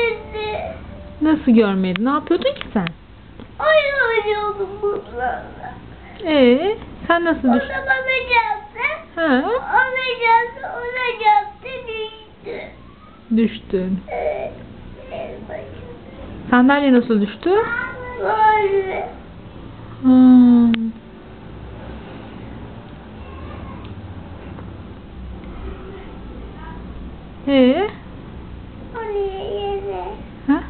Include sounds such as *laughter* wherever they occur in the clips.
görmedi. Nasıl görmedin? Ne yapıyordun ki sen? Oyun oynuyordum bunlarla. Ee, sen nasıl O düştün? da bana geldi. Ha? Ona geldi, ona geldi, düştü. Düştün. Evet. Sandalye nasıl düştü? Böyle. Hmm. Ee? Oraya yere. Ha?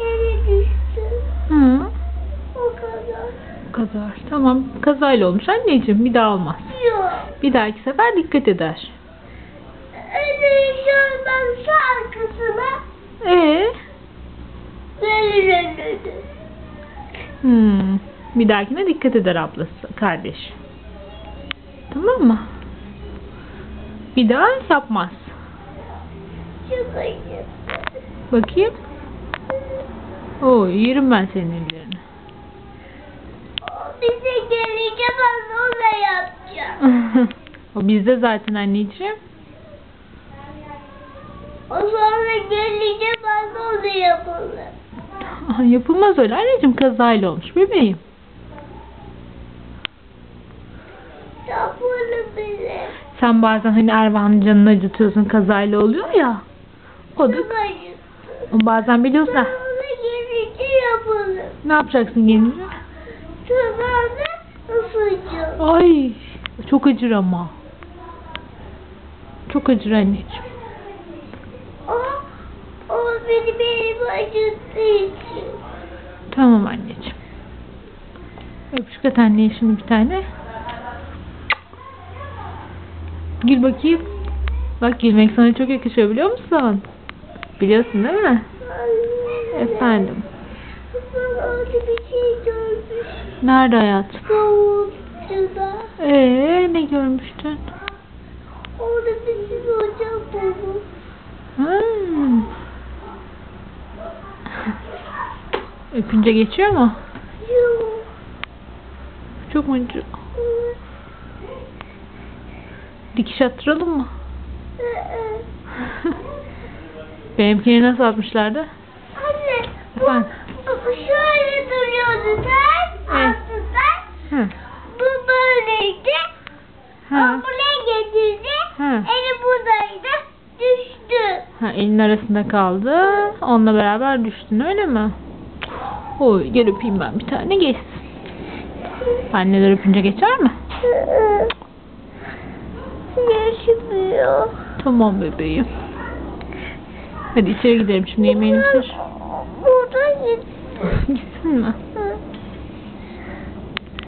Yere düştü. Hı. O kadar. Tamam. Kazayla olmuş anneciğim. Bir daha olmaz. Yok. Bir dahaki sefer dikkat eder. Öyle görmem şarkısına Ee? verilirdi. Hmm. Bir dahakine dikkat eder ablası, kardeş. Tamam mı? Bir daha yapmaz. Bakayım. Oo, yerim ben senin ellerini. Bize gelince ben ona yapacağım. *laughs* o bizde zaten anneciğim. O sonra gelince ben onu yapalım. Yapılmaz öyle anneciğim kazayla olmuş bebeğim. Yapalım bile. Sen bazen hani Ervan'ın canını acıtıyorsun kazayla oluyor ya. O da Çok acıttı. bazen biliyorsun ha. Sonra gelince yapalım. Ne yapacaksın gelince? Sonra da ısıtacağım. Ay çok acır ama. Çok acır anneciğim. O, o beni benim acıttığı için. Tamam anneciğim. Öpüşük at anneye şimdi bir tane. Gül bakayım. Bak gülmek sana çok yakışıyor biliyor musun? Biliyorsun değil mi? Efendim. Orada bir şey görmüş. Nerede hayatım? Kavukçuda. Ee ne görmüştün? Orada bizim ocak bulmuş. Hmm. Öpünce geçiyor mu? Yok. Çok mu acıyor? Dikiş attıralım mı? Ee, *laughs* Benimkini nasıl atmışlardı? Anne. Efendim? Bu şöyle duruyordu sen. Evet. Aslında Hı. bu böyleydi. O Ha. buraya getirdi. Ha. Eli buradaydı. Düştü. Ha, elin arasında kaldı. Onunla beraber düştün öyle mi? Oy gel öpeyim ben bir tane geçsin. Anneler öpünce geçer mi? Yaşamıyor. Tamam bebeğim. Hadi içeri gidelim şimdi yemeğini bitir. 阿姨 *laughs* 你在吗